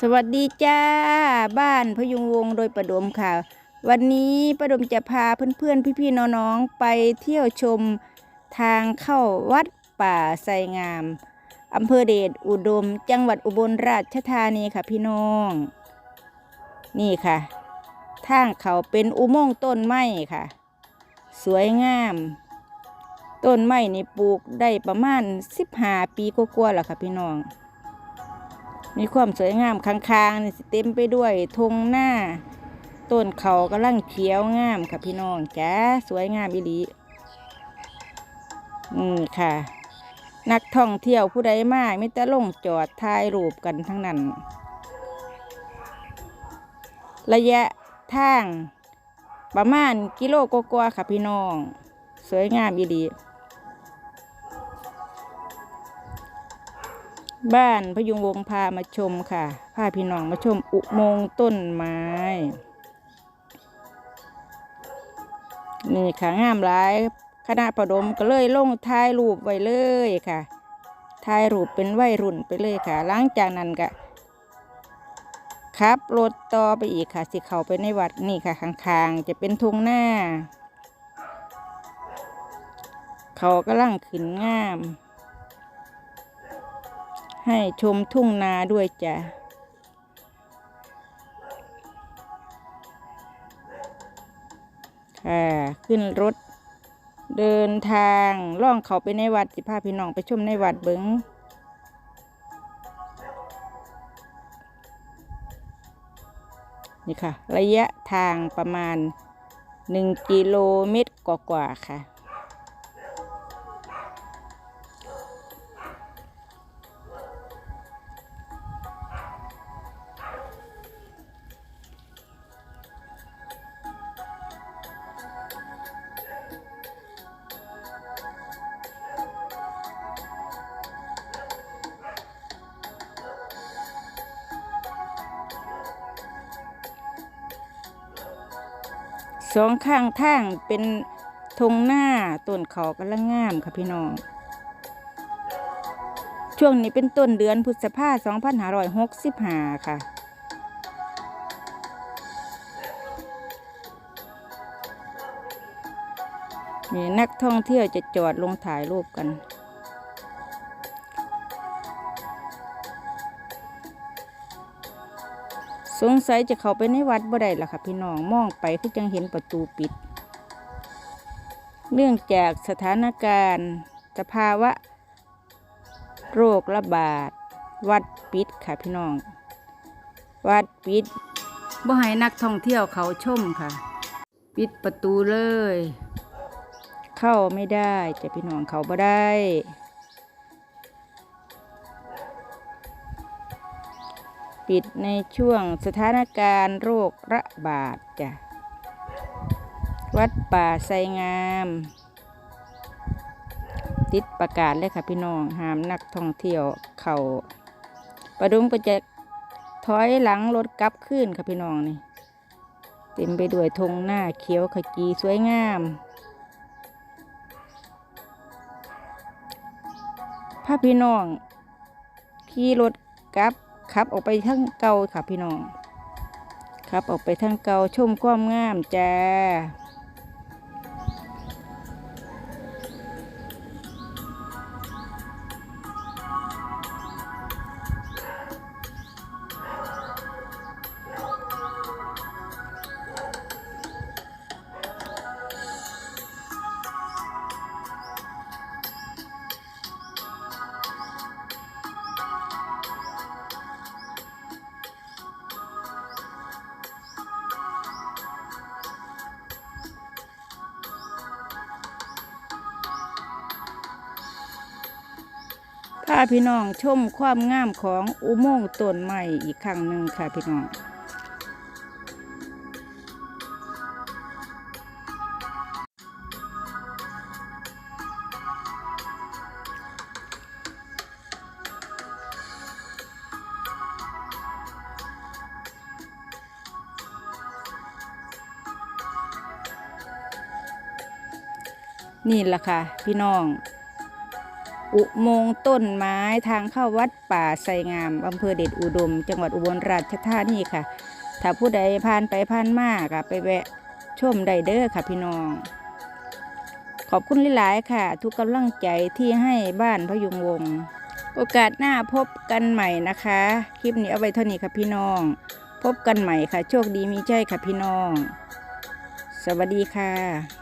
สวัสดีจ้า บ้านพยุงวงโดยประดมค่ะ วันนี้ประดมจะพาเพื่อนๆ พี่ๆ น้องๆ ไปเที่ยวชมทางเข้าวัดป่าไสงามอำเภอเดชอุดม จังหวัดอุบลราชธานีค่ะพี่น้อง นี่ค่ะ ทางเขาเป็นอุโมงค์ต้นไม้ค่ะ สวยงาม ต้นไม้นี่ปลูกได้ประมาณ15ปีกว่าๆแล้วค่ะพี่น้อง มีความสวยงามค้างๆนี่เต็มไปด้วยธงหน้า ต้นเขากำลังเขียวงามค่ะพี่น้องจ้าสวยงามอีหลีอืมค่ะ นักท่องเที่ยวผู้ใดมาไม่แต่ลงจอดถ่ายรูปกันทั้งนั้น ระยะทางประมาณกิโลกว่าๆค่ะพี่น้อง สวยงามอีหลี บ้านพยุงวงพามาชมค่ะพาพี่น้องมาชมอุโมงค์ต้นไม้ นี่ค่ะงามหลายคณะประดมก็เลยลงถ่ายรูปไว้เลยค่ะถ่ายรูปเป็นวัยรุ่นไปเลยค่ะ หลังจากนั้นก็ขับรถต่อไปอีกค่ะ สิเข้าไปในวัดนี่ค่ะข้างๆจะเป็นทุ่งหน้า เขากำลังขึ้นงาม ให้ชมทุ่งนาด้วยจ้ะค่ะขึ้นรถ เดินทางล่องเขาไปในวัดสิพาพี่น้องไปชมในวัดเบิงนี่ค่ะ ระยะทางประมาณหนึ่งกิโลเมตรกว่าๆค่ะ สองข้างทางเป็นทงหน้าต้นเขากำลังงามค่ะพี่น้อง ช่วงนี้เป็นต้นเดือนพฤษภา2565ค่ะ มีนักท่องเที่ยวจะจอดลงถ่ายรูปกัน สงสัยจะเข้าไปในวัดบ่ได้ล่ะค่ะพี่น้องมองไปคือจังเห็นประตูปิด เนื่องจากสถานการณ์สภาวะ โรคระบาด วัดปิดค่ะพี่น้อง วัดปิดบ่ให้นักท่องเที่ยวเขาชมค่ะ ปิดประตูเลย เข้าไม่ได้จะพี่น้องเขาบ่ได้ ปิดในช่วงสถานการณ์โรคระบาดจ้ะวัดป่าไซงาม ติดประกาศเลยค่ะพี่น้องห้ามนักท่องเที่ยวเขาประดุมก็จะถอยหลังรถกลับขึ้นค่ะพี่น้องนี่เต็มไปด้วยธงหน้าเขียวขจีสวยงามพาพี่น้องขี่รถกลับ ขับออกไปทั้งเก่าค่ะพี่น้องขับออกไปทั้งเก่าชมความงามจ้าาพี่น้องชมความงามของอุโมงค์ต้นไม้อีกครั้งหนึ่งค่ะพี่น้องนี่แหละค่ะ พี่น้อง อุโมงค์ต้นไม้ทางเข้าวัดป่าไสงามอำเภอเดชอุดม จังหวัดอุบลราชธานีค่ะ ถ้าผู้ใดผ่านไปผ่านมาค่ะ ไปแวะชมได้เด้อค่ะพี่น้อง ขอบคุณหลายๆค่ะ ทุกกำลังใจที่ให้บ้านพยุงวง โอกาสหน้าพบกันใหม่นะคะ คลิปนี้เอาไว้เท่านี้ค่ะพี่น้อง พบกันใหม่ค่ะ โชคดีมีใจค่ะพี่น้อง สวัสดีค่ะ